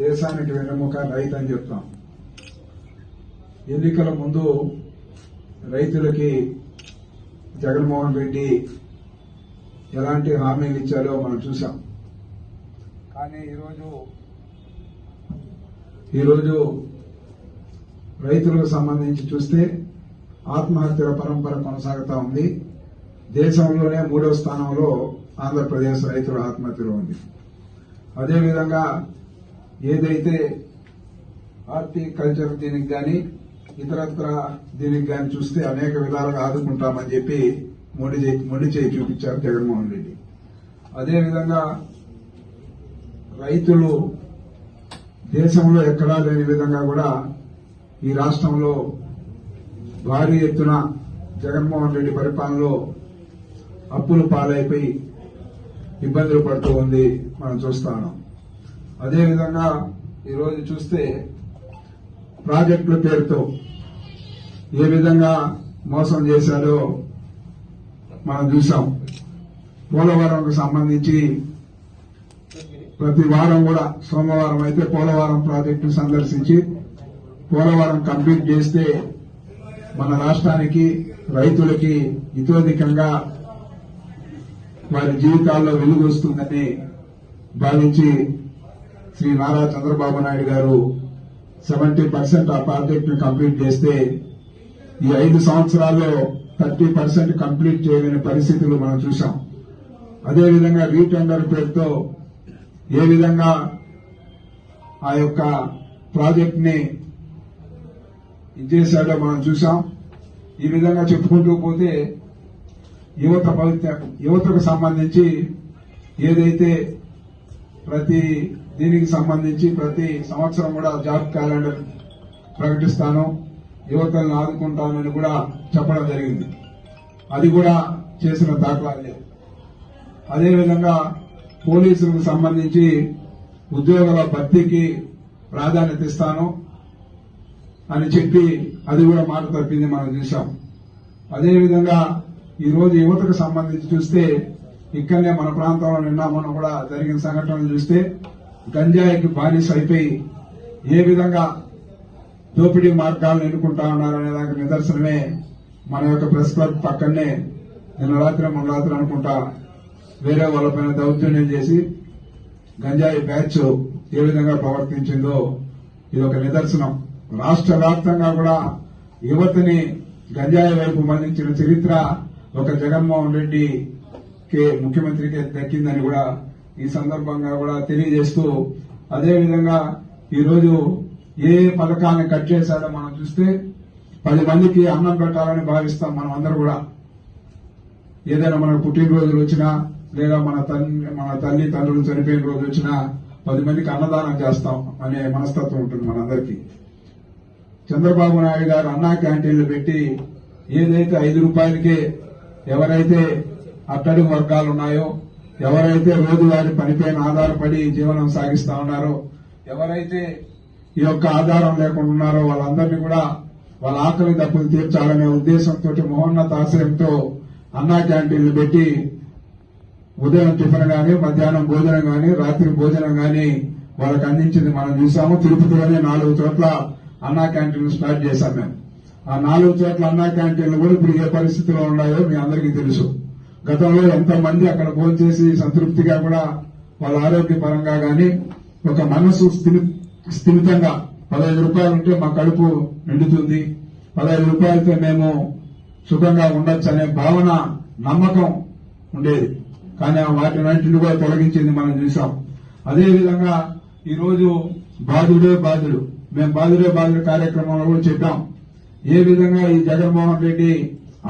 దేశానికి వెన్నెముక రైతు అని చెప్తాం. ఎన్నికల ముందు రైతులకి జగన్మోహన్ రెడ్డి ఎలాంటి హామీలు ఇచ్చారో మనం చూసాం కానీ ఈరోజు ఈరోజు రైతులకు సంబంధించి చూస్తే ఆత్మహత్యల పరంపర కొనసాగుతా ఉంది. దేశంలోనే మూడవ స్థానంలో ఆంధ్రప్రదేశ్ రైతుల ఆత్మహత్యలో ఉంది. అదేవిధంగా ఏదైతే హార్టికల్చర్ దీనికి కానీ ఇతరత్ర దీనికి కానీ చూస్తే అనేక విధాలుగా ఆదుకుంటామని చెప్పి మొండి చేయి మొండి చేయి చూపించారు జగన్మోహన్ రెడ్డి. అదేవిధంగా రైతులు దేశంలో ఎక్కడా లేని విధంగా కూడా ఈ రాష్ట్రంలో భారీ ఎత్తున జగన్మోహన్ రెడ్డి పరిపాలనలో అప్పులు పాలైపోయి ఇబ్బందులు పడుతూ ఉంది మనం చూస్తాను అదేవిధంగా ఈరోజు చూస్తే ప్రాజెక్టుల పేరుతో ఏ విధంగా మోసం చేశారో మనం చూసాం పోలవరంకు సంబంధించి ప్రతి వారం కూడా సోమవారం అయితే పోలవరం ప్రాజెక్టు సందర్శించి పోలవరం కంప్లీట్ చేస్తే మన రాష్ట్రానికి రైతులకి ఇతోధికంగా వారి జీవితాల్లో వెలుగు వస్తుందని భావించి శ్రీ నారా చంద్రబాబు నాయుడు గారు సెవెంటీ పర్సెంట్ ఆ ప్రాజెక్ట్ కంప్లీట్ చేస్తే ఈ ఐదు సంవత్సరాల్లో థర్టీ పర్సెంట్ కంప్లీట్ చేయలేని పరిస్థితులు మనం చూసాం అదేవిధంగా రీటెండర్ పేరుతో ఏ విధంగా ఆ యొక్క ప్రాజెక్ట్ని చేశాడో మనం చూసాం ఈ విధంగా చెప్పుకుంటూ పోతే యువత భవిత్య యువతకు సంబంధించి ఏదైతే ప్రతి దీనికి సంబంధించి ప్రతి సంవత్సరం కూడా జాబ్ క్యాలెండర్ ప్రకటిస్తాను. యువతల్ని ఆదుకుంటానని కూడా చెప్పడం జరిగింది. అది కూడా చేసిన దాఖలాలు. లేవు అదేవిధంగా పోలీసులకు సంబంధించి ఉద్యోగుల భర్తీకి ప్రాధాన్యత ఇస్తాను అని చెప్పి అది కూడా మాట తప్పింది మనం చూసాం అదేవిధంగా ఈరోజు యువతకు సంబంధించి చూస్తే ఇక్కడనే మన ప్రాంతంలో నిన్న మొన్న కూడా జరిగిన సంఘటనలు చూస్తే గంజాయికి బానిస అయిపోయి ఏ విధంగా దోపిడీ మార్గాలను ఎన్నుకుంటా ఉన్నారనే దానికి నిదర్శనమే మన యొక్క ప్రెస్ క్లబ్ పక్కనే నిన్న రాత్రి మొన్న రాత్రి అనుకుంటా వేరే వాళ్ళపైన దౌర్జన్యం చేసి గంజాయి బ్యాచ్ ఏ విధంగా ప్రవర్తించిందో ఇది ఒక నిదర్శనం. రాష్ట్ర వ్యాప్తంగా కూడా యువతని గంజాయి వైపు మళ్ళించిన చరిత్ర ఒక జగన్మోహన్ రెడ్డికి ముఖ్యమంత్రికి దక్కిందని కూడా ఈ సందర్భంగా కూడా తెలియజేస్తూ అదేవిధంగా ఈరోజు ఏ పథకాన్ని కట్ చేశాడో మనం చూస్తే పది మందికి అన్నం పెట్టాలని భావిస్తాం మనం అందరూ కూడా. ఏదైనా మనకు పుట్టినరోజులు వచ్చినా లేదా మన తల్లి మన తల్లి తండ్రులు చనిపోయిన రోజు వచ్చినా పది మందికి అన్నదానం చేస్తాం అనే మనస్తత్వం ఉంటుంది మనందరికీ చంద్రబాబు నాయుడు గారు అన్నా క్యాంటీన్లు పెట్టి ఏదైతే ఐదు రూపాయలకే ఎవరైతే అట్టడుగు వర్గాలు ఉన్నాయో ఎవరైతే రోజువారి పనిపైన ఆధారపడి జీవనం సాగిస్తా ఉన్నారో ఎవరైతే ఈ యొక్క ఆధారం లేకుండా ఉన్నారో వాళ్ళందరినీ కూడా వాళ్ళ ఆకలి దప్పులు తీర్చాలనే ఉద్దేశంతో మహోన్నత ఆశయంతో అన్నా క్యాంటీన్లు పెట్టి ఉదయం టిఫిన్ గాని మధ్యాహ్నం భోజనం గాని రాత్రి భోజనం గాని వాళ్ళకి అందించింది మనం చూసాము. తిరుపతిలోనే నాలుగు చోట్ల అన్నా క్యాంటీన్లు స్టార్ట్ చేశాం మేము. ఆ నాలుగు చోట్ల అన్నా క్యాంటీన్లు కూడా ఇప్పుడు ఏ పరిస్థితిలో ఉన్నాయో మీ అందరికీ తెలుసు. గతంలో ఎంతమంది అక్కడ భోజనం చేసి సంతృప్తిగా కూడా వాళ్ళ ఆరోగ్య పరంగా గాని ఒక మనసు స్థిమితంగా పదహైదు రూపాయలు ఉంటే మా కడుపు నిండుతుంది. పదహైదు రూపాయలతో మేము సుఖంగా ఉండొచ్చు అనే భావన నమ్మకం ఉండేది. కానీ వాటి వాటినన్నింటిని కూడా తొలగించింది మనం చూసాం అదేవిధంగా ఈరోజు బాధుడే బాధుడు. మేము బాధుడే బాధుడు కార్యక్రమంలో కూడా చెప్పాం. ఏ విధంగా ఈ జగన్మోహన్ రెడ్డి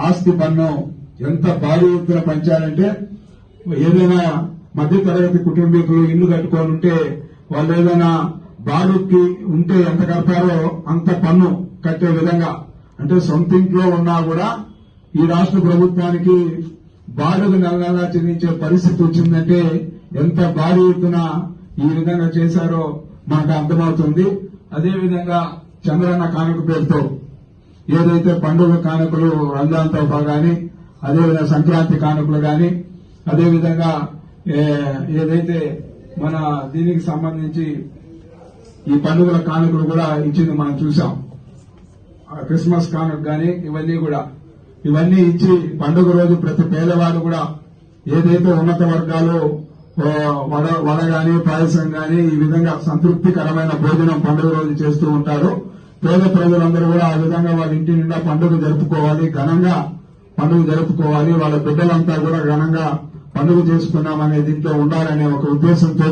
ఆస్తి పన్ను ఎంత భారీ ఎత్తున పెంచారంటే ఏదైనా మధ్యతరగతి కుటుంబీకులు ఇల్లు కట్టుకొని ఉంటే వాళ్ళు ఏదైనా బాడుకి ఉంటే ఎంత కడతారో అంత పన్ను కట్టే విధంగా. అంటే సొంత ఇంట్లో ఉన్నా కూడా ఈ రాష్ట్ర ప్రభుత్వానికి బాడుగు నెల నెలా చెల్లించే పరిస్థితి వచ్చిందంటే ఎంత భారీ ఎత్తున ఈ విధంగా చేశారో మనకు అర్థమవుతుంది. అదేవిధంగా చంద్రన్న కానుక పేరుతో ఏదైతే పండుగ కానుకలు రంజాన్ తోఫా గాని అదేవిధంగా సంక్రాంతి కానుకలు కానీ అదేవిధంగా ఏ- ఏదైతే మన దీనికి సంబంధించి ఈ పండుగల కానుకలు కూడా ఇచ్చింది మనం చూసాం క్రిస్మస్ కానుక కానీ ఇవన్నీ కూడా. ఇవన్నీ ఇచ్చి పండుగ రోజు ప్రతి పేదవాడు కూడా ఏదైతే ఉన్నత వర్గాలు వడ వడ గాని పాయసం గాని ఈ విధంగా సంతృప్తికరమైన భోజనం పండుగ రోజు చేస్తూ ఉంటారు. పేద ప్రజలందరూ కూడా ఆ విధంగా వాళ్ళ ఇంటి నిండా పండుగ జరుపుకోవాలి. ఘనంగా పండుగ జరుపుకోవాలి. వాళ్ళ బిడ్డలంతా కూడా ఘనంగా పండుగ చేసుకున్నామనే దీంట్లో ఉండాలనే ఒక ఉద్దేశంతో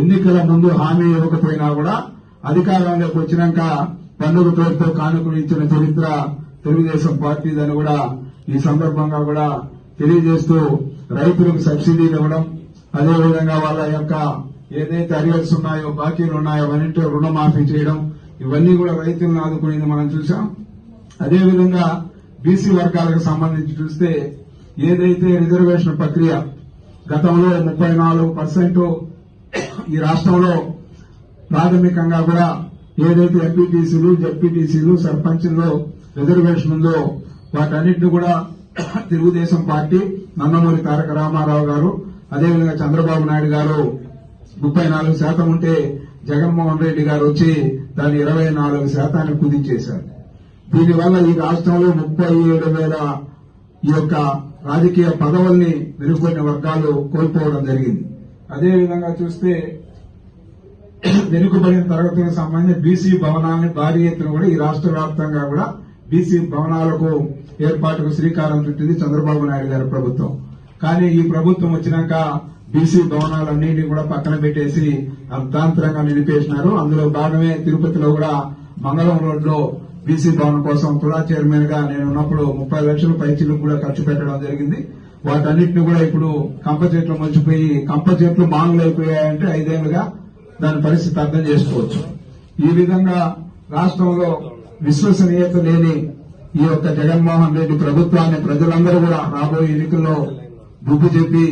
ఎన్నికల ముందు హామీ ఇవ్వకపోయినా కూడా అధికారంలోకి వచ్చినాక పండుగ పేరుతో కానుకలు ఇచ్చిన చరిత్ర తెలుగుదేశం పార్టీదని కూడా ఈ సందర్భంగా కూడా తెలియజేస్తూ రైతులకు సబ్సిడీలు ఇవ్వడం అదేవిధంగా వాళ్ళ యొక్క ఏదైతే అరియర్స్ ఉన్నాయో బాకీలు ఉన్నాయో అవన్నింటి రుణమాఫీ చేయడం ఇవన్నీ కూడా రైతులను ఆదుకునేది మనం చూసాం అదేవిధంగా బీసీ వర్గాలకు సంబంధించి చూస్తే ఏదైతే రిజర్వేషన్ ప్రక్రియ గతంలో ముప్పై నాలుగు పర్సెంట్ ఈ రాష్ట్రంలో ప్రాథమికంగా కూడా ఏదైతే ఎంపీటీసీలు జడ్పీటీసీలు సర్పంచ్ల్లో రిజర్వేషన్ ఉందో వాటన్నిటిని కూడా తెలుగుదేశం పార్టీ నందమూరి తారక రామారావు గారు అదేవిధంగా చంద్రబాబు నాయుడు గారు ముప్పై నాలుగు శాతం ఉంటే జగన్మోహన్ రెడ్డి గారు వచ్చి దాన్ని ఇరవై నాలుగు శాతానికి కుదించేశారు. దీనివల్ల ఈ రాష్ట్రంలో ముప్పై ఏడు వేల ఈ యొక్క రాజకీయ పదవుల్ని వెనుకొన్న వర్గాలు కోల్పోవడం జరిగింది. అదేవిధంగా చూస్తే వెనుకబడిన తరగతులకు సంబంధించి బీసీ భవనాలని భారీ ఎత్తున కూడా ఈ రాష్ట్ర వ్యాప్తంగా కూడా బీసీ భవనాలకు ఏర్పాటుకు శ్రీకారం చుట్టింది చంద్రబాబు నాయుడు గారి ప్రభుత్వం. కానీ ఈ ప్రభుత్వం వచ్చినాక బీసీ భవనాలన్నింటినీ కూడా పక్కన పెట్టేసి అర్థాంతరంగా నిలిపేసినారు. అందులో భాగమే తిరుపతిలో కూడా మంగళం రోడ్లో బీసీ భవన్ కోసం తుడా చైర్మన్గా నేను ఉన్నప్పుడు ముప్పై లక్షల పైచీలు కూడా ఖర్చు పెట్టడం జరిగింది. వాటన్నిటిని కూడా ఇప్పుడు కంప చెట్లు మర్చిపోయి కంప చెట్లు మాంగులు అయిపోయాయంటే ఐదేళ్ళుగా దాని పరిస్థితి అర్థం చేసుకోవచ్చు. ఈ విధంగా రాష్ట్రంలో విశ్వసనీయత లేని ఈ యొక్క జగన్మోహన్ రెడ్డి ప్రభుత్వాన్ని ప్రజలందరూ కూడా రాబోయే ఎన్నికల్లో బుద్ధి చెప్పి